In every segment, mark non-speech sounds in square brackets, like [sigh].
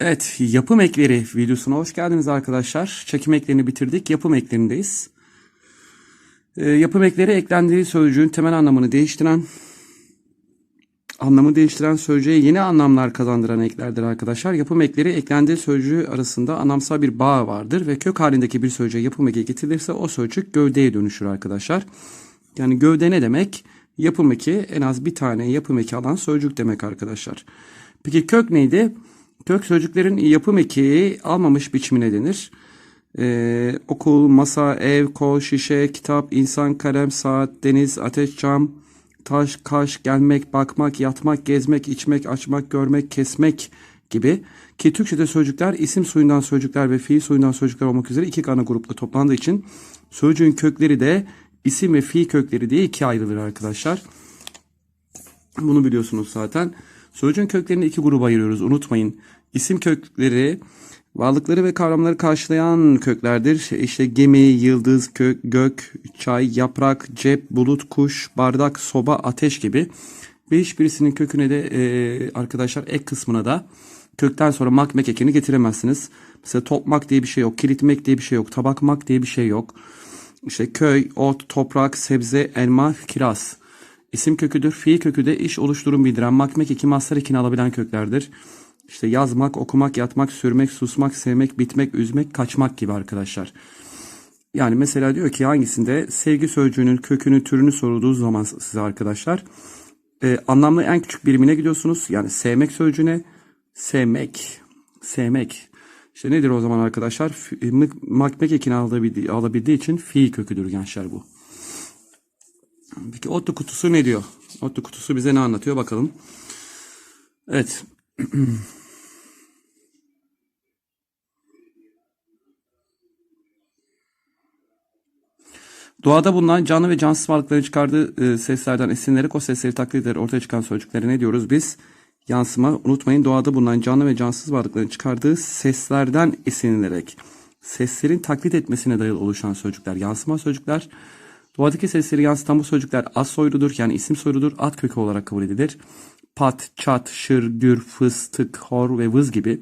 Evet, yapım ekleri videosuna hoş geldiniz arkadaşlar. Çekim eklerini bitirdik, yapım eklerindeyiz. Ee, yapım ekleri eklendiği sözcüğün temel anlamını değiştiren, anlamı değiştiren sözcüğe yeni anlamlar kazandıran eklerdir arkadaşlar. Yapım ekleri eklendiği sözcüğü arasında anlamsal bir bağ vardır ve kök halindeki bir sözcüğe yapım eki getirilirse o sözcük gövdeye dönüşür arkadaşlar. Yani gövde ne demek? Yapım eki en az bir tane yapım eki alan sözcük demek arkadaşlar. Peki kök neydi? Kök sözcüklerin yapım eki almamış biçimine denir. Ee, okul, masa, ev, kol, şişe, kitap, insan, kalem, saat, deniz, ateş, cam, taş, kaş, gelmek, bakmak, yatmak, gezmek, içmek, açmak, görmek, kesmek gibi. Ki Türkçe'de sözcükler isim soyundan sözcükler ve fiil soyundan sözcükler olmak üzere iki ana grupta toplandığı için sözcüğün kökleri de isim ve fiil kökleri diye ikiye ayrılır arkadaşlar. Bunu biliyorsunuz zaten. Sözcüğün köklerini iki gruba ayırıyoruz. Unutmayın. İsim kökleri varlıkları ve kavramları karşılayan köklerdir. İşte gemi, yıldız, kök, gök, çay, yaprak, cep, bulut, kuş, bardak, soba, ateş gibi. Ve hiçbirisinin köküne de e, arkadaşlar ek kısmına da kökten sonra mak mek ekini getiremezsiniz. Mesela topmak diye bir şey yok. Kilitmek diye bir şey yok. Tabakmak diye bir şey yok. İşte köy, ot, toprak, sebze, elma, kiraz. İsim köküdür. Fiil kökü de iş oluşturum bildiren makmek iki mastar ekini alabilen köklerdir. İşte yazmak, okumak, yatmak, sürmek, susmak, sevmek, bitmek, üzmek, kaçmak gibi arkadaşlar. Yani mesela diyor ki hangisinde sevgi sözcüğünün kökünü, türünü sorulduğu zaman size arkadaşlar e, anlamlı en küçük birimine gidiyorsunuz. Yani sevmek sözcüğüne sevmek, sevmek. İşte nedir o zaman arkadaşlar? Makmek ekini alabildiği, alabildiği için fiil köküdür gençler bu. Peki Otlu kutusu ne diyor? Otlu kutusu bize ne anlatıyor bakalım. Evet. [clears throat] Doğada bulunan canlı ve cansız varlıkların çıkardığı e, seslerden esinlenerek o sesleri taklit ederek ortaya çıkan sözcüklere ne diyoruz biz? Yansıma. Unutmayın doğada bulunan canlı ve cansız varlıkların çıkardığı seslerden esinlenerek seslerin taklit etmesine dayalı oluşan sözcükler yansıma sözcükler. Doğadaki sesleri yansıtan bu sözcükler az soyludur yani isim soyludur ad kökü olarak kabul edilir. Pat, çat, şır, gür, fıs, tık, hor ve vız gibi.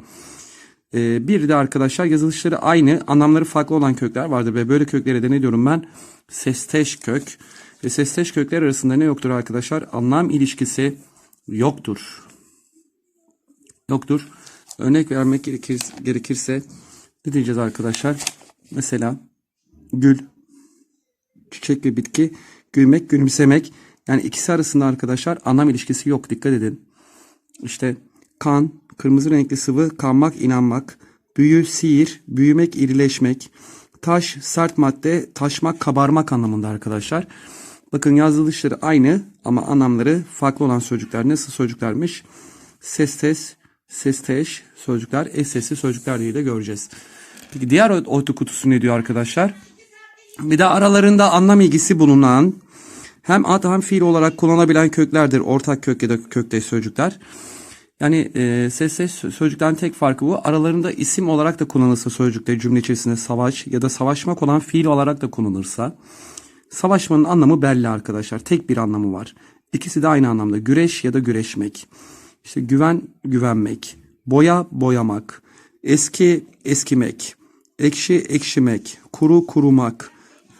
Ee, bir de arkadaşlar yazılışları aynı anlamları farklı olan kökler vardır ve böyle köklere de ne diyorum ben? Sesteş kök. Ve sesteş kökler arasında ne yoktur arkadaşlar? Anlam ilişkisi yoktur. Yoktur. Örnek vermek gerekir, gerekirse ne diyeceğiz arkadaşlar? Mesela gül, çiçek ve bitki, gülmek, gülümsemek. Yani ikisi arasında arkadaşlar anlam ilişkisi yok. Dikkat edin. İşte kan, kırmızı renkli sıvı, kanmak, inanmak. Büyü, sihir, büyümek, irileşmek. Taş, sert madde, taşmak, kabarmak anlamında arkadaşlar. Bakın yazılışları aynı ama anlamları farklı olan sözcükler nasıl sözcüklermiş? Sestes, sesteş sözcükler, es sesli sözcükler diye de göreceğiz. Peki diğer orta kutusu ne diyor arkadaşlar? Bir de aralarında anlam ilgisi bulunan hem ad hem fiil olarak kullanabilen köklerdir. Ortak kök ya da kökteş sözcükler. Yani e, sesleş sözcükten tek farkı bu. Aralarında isim olarak da kullanılırsa sözcükte cümle içerisinde savaş ya da savaşmak olan fiil olarak da kullanılırsa savaşmanın anlamı belli arkadaşlar. Tek bir anlamı var. İkisi de aynı anlamda. Güreş ya da güreşmek. İşte güven güvenmek. Boya boyamak. Eski eskimek. Ekşi ekşimek. Kuru kurumak.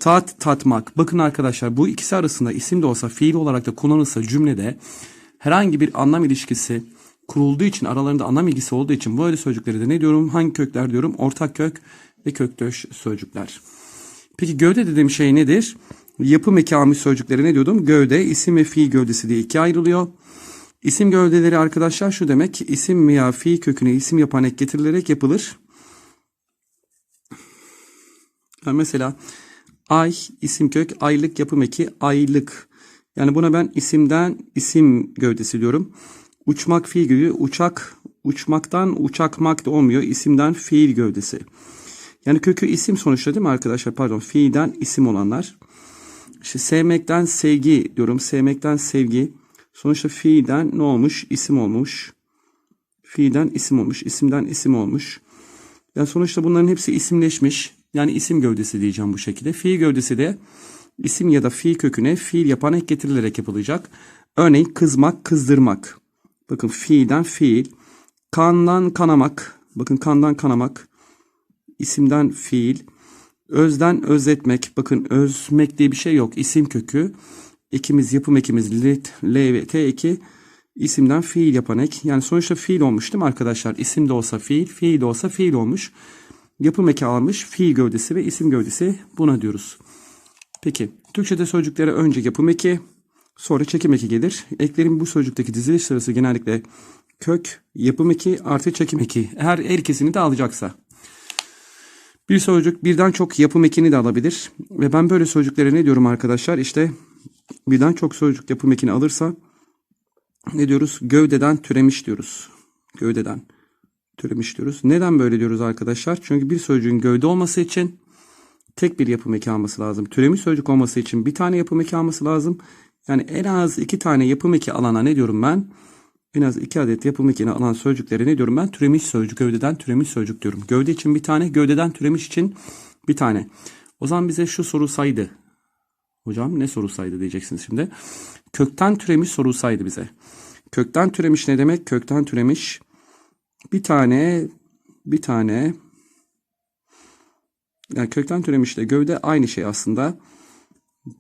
Tat tatmak. Bakın arkadaşlar bu ikisi arasında isim de olsa fiil olarak da kullanılsa cümlede herhangi bir anlam ilişkisi kurulduğu için aralarında anlam ilgisi olduğu için böyle sözcükleri de ne diyorum? Hangi kökler diyorum? Ortak kök ve köktöş sözcükler. Peki gövde dediğim şey nedir? Yapı mekamı sözcükleri ne diyordum? Gövde, isim ve fiil gövdesi diye ikiye ayrılıyor. İsim gövdeleri arkadaşlar şu demek. isim veya fiil köküne isim yapan ek getirilerek yapılır. Yani mesela ay isim kök, aylık yapım eki aylık. Yani buna ben isimden isim gövdesi diyorum. Uçmak fiil gibi uçak uçmaktan uçakmak da olmuyor. İsimden fiil gövdesi. Yani kökü isim sonuçta değil mi arkadaşlar? Pardon fiilden isim olanlar. İşte sevmekten sevgi diyorum. Sevmekten sevgi. Sonuçta fiilden ne olmuş? İsim olmuş. Fiilden isim olmuş. İsimden isim olmuş. Yani sonuçta bunların hepsi isimleşmiş. Yani isim gövdesi diyeceğim bu şekilde. Fiil gövdesi de isim ya da fiil köküne fiil yapan ek getirilerek yapılacak. Örneğin kızmak, kızdırmak. Bakın fiilden fiil. Kandan kanamak. Bakın kandan kanamak. isimden fiil. Özden özetmek. Bakın özmek diye bir şey yok. İsim kökü. Ekimiz yapım ekimiz L, L ve T eki. isimden fiil yapan ek. Yani sonuçta fiil olmuş değil mi arkadaşlar? İsim de olsa fiil, fiil de olsa fiil olmuş. Yapım eki almış. Fiil gövdesi ve isim gövdesi buna diyoruz. Peki Türkçe'de sözcüklere önce yapım eki, sonra çekim eki gelir. Eklerin bu sözcükteki diziliş sırası genellikle kök, yapım eki artı çekim eki. Eğer her ikisini de alacaksa. Bir sözcük birden çok yapım ekini de alabilir. Ve ben böyle sözcüklere ne diyorum arkadaşlar? İşte birden çok sözcük yapım ekini alırsa ne diyoruz? Gövdeden türemiş diyoruz. Gövdeden türemiş diyoruz. Neden böyle diyoruz arkadaşlar? Çünkü bir sözcüğün gövde olması için tek bir yapım eki alması lazım. Türemiş sözcük olması için bir tane yapım eki alması lazım. Yani en az iki tane yapım eki alana ne diyorum ben? En az iki adet yapım ekini alan sözcüklere ne diyorum ben? Türemiş sözcük, gövdeden türemiş sözcük diyorum. Gövde için bir tane, gövdeden türemiş için bir tane. O zaman bize şu soru saydı. Hocam ne soru saydı diyeceksiniz şimdi. Kökten türemiş soru saydı bize. Kökten türemiş ne demek? Kökten türemiş bir tane, bir tane yani kökten türemişle gövde aynı şey aslında.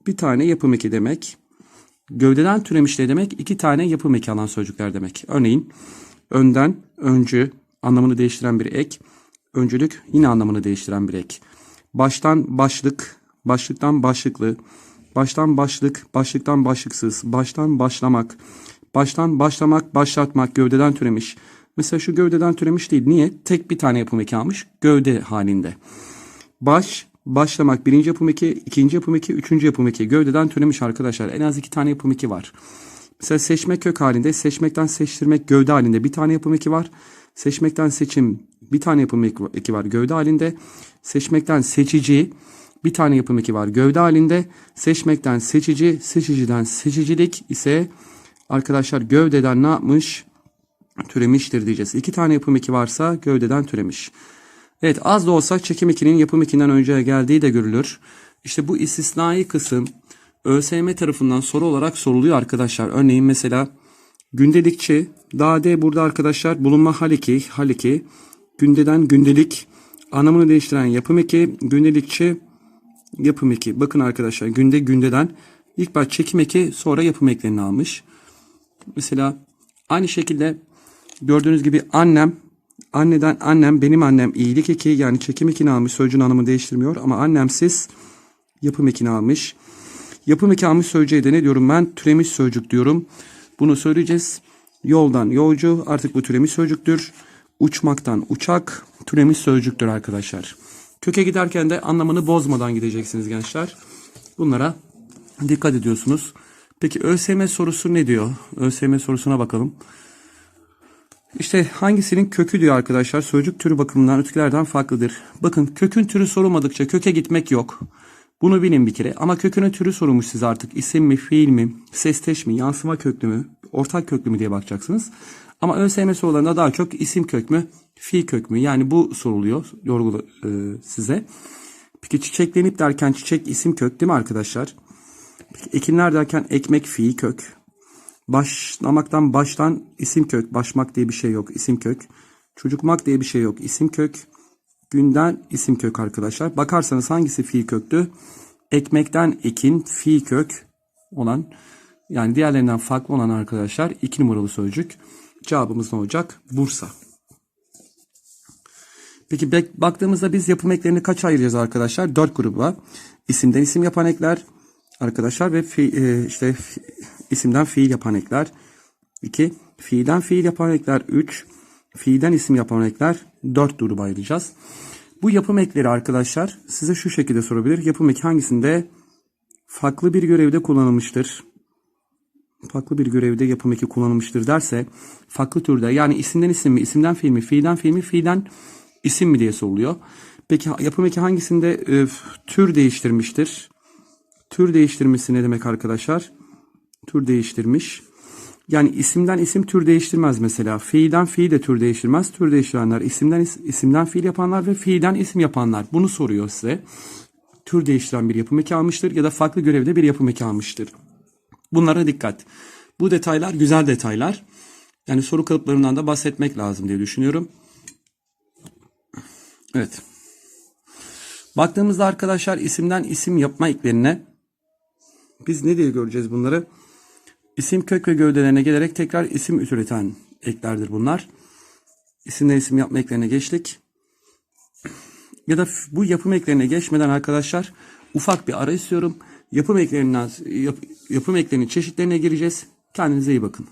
Bir tane yapım eki demek. Gövdeden türemiş ne demek? İki tane yapım eki alan sözcükler demek. Örneğin önden, öncü anlamını değiştiren bir ek. Öncülük yine anlamını değiştiren bir ek. Baştan başlık, başlıktan başlıklı. Baştan başlık, başlıktan başlıksız. Baştan başlamak. Baştan başlamak, başlatmak gövdeden türemiş. Mesela şu gövdeden türemiş değil. Niye? Tek bir tane yapım eki almış. Gövde halinde. Baş, başlamak birinci yapım eki, ikinci yapım eki, üçüncü yapım eki. Gövdeden türemiş arkadaşlar. En az iki tane yapım eki var. Mesela seçmek kök halinde, seçmekten seçtirmek gövde halinde bir tane yapım eki var. Seçmekten seçim bir tane yapım eki var gövde halinde. Seçmekten seçici bir tane yapım eki var gövde halinde. Seçmekten seçici, seçiciden seçicilik ise arkadaşlar gövdeden ne yapmış? Türemiştir diyeceğiz. İki tane yapım eki varsa gövdeden türemiş. Evet az da olsa çekim ekinin yapım ekinden önce geldiği de görülür. İşte bu istisnai kısım ÖSYM tarafından soru olarak soruluyor arkadaşlar. Örneğin mesela gündelikçi, daha de burada arkadaşlar bulunma hal eki, hal eki, gündeden gündelik, anlamını değiştiren yapım eki, gündelikçi, yapım eki. Bakın arkadaşlar günde gündeden ilk baş çekim eki sonra yapım eklerini almış. Mesela aynı şekilde gördüğünüz gibi annem Anneden annem benim annem iyilik eki yani çekim ekini almış sözcüğün anlamını değiştirmiyor ama annemsiz yapım ekini almış. Yapım eki almış sözcüğe de ne diyorum ben? Türemiş sözcük diyorum. Bunu söyleyeceğiz. Yoldan yolcu artık bu türemiş sözcüktür. Uçmaktan uçak türemiş sözcüktür arkadaşlar. Köke giderken de anlamını bozmadan gideceksiniz gençler. Bunlara dikkat ediyorsunuz. Peki ÖSYM sorusu ne diyor? ÖSYM sorusuna bakalım. İşte hangisinin kökü diyor arkadaşlar. Sözcük türü bakımından ötekilerden farklıdır. Bakın kökün türü sorulmadıkça köke gitmek yok. Bunu bilin bir kere. Ama kökünün türü sorulmuş size artık. İsim mi, fiil mi, sesteş mi, yansıma köklü mü, ortak köklü mü diye bakacaksınız. Ama ÖSYM sorularında daha çok isim kök mü, fiil kök mü? Yani bu soruluyor yorgulu e, size. Peki çiçeklenip derken çiçek isim kök değil mi arkadaşlar? Peki ekinler derken ekmek fiil kök. Başlamaktan baştan isim kök. Başmak diye bir şey yok. isim kök. Çocukmak diye bir şey yok. isim kök. Günden isim kök arkadaşlar. Bakarsanız hangisi fiil köktü? Ekmekten ekin fiil kök olan yani diğerlerinden farklı olan arkadaşlar iki numaralı sözcük. Cevabımız ne olacak? Bursa. Peki baktığımızda biz yapım eklerini kaç ayıracağız arkadaşlar? Dört gruba. İsimden isim yapan ekler arkadaşlar ve fi, e, işte isimden fiil yapan ekler 2. Fiilden fiil yapan ekler 3. Fiilden isim yapan ekler 4 gruba ayıracağız. Bu yapım ekleri arkadaşlar size şu şekilde sorabilir. Yapım eki hangisinde farklı bir görevde kullanılmıştır? Farklı bir görevde yapım eki kullanılmıştır derse farklı türde yani isimden isim mi, isimden fiil mi, fiilden fiil mi, fiilden isim mi diye soruluyor. Peki yapım eki hangisinde e, tür değiştirmiştir? Tür değiştirmesi ne demek arkadaşlar? Tür değiştirmiş. Yani isimden isim tür değiştirmez mesela. Fiilden fiil de tür değiştirmez. Tür değiştirenler isimden is, isimden fiil yapanlar ve fiilden isim yapanlar. Bunu soruyor size. Tür değiştiren bir yapım eki almıştır ya da farklı görevde bir yapım eki almıştır. Bunlara dikkat. Bu detaylar güzel detaylar. Yani soru kalıplarından da bahsetmek lazım diye düşünüyorum. Evet. Baktığımızda arkadaşlar isimden isim yapma eklerine biz ne diye göreceğiz bunları? İsim kök ve gövdelerine gelerek tekrar isim üreten eklerdir bunlar. İsimden isim yapma eklerine geçtik. Ya da bu yapım eklerine geçmeden arkadaşlar ufak bir ara istiyorum. Yapım eklerinden yap- yapım eklerinin çeşitlerine gireceğiz. Kendinize iyi bakın.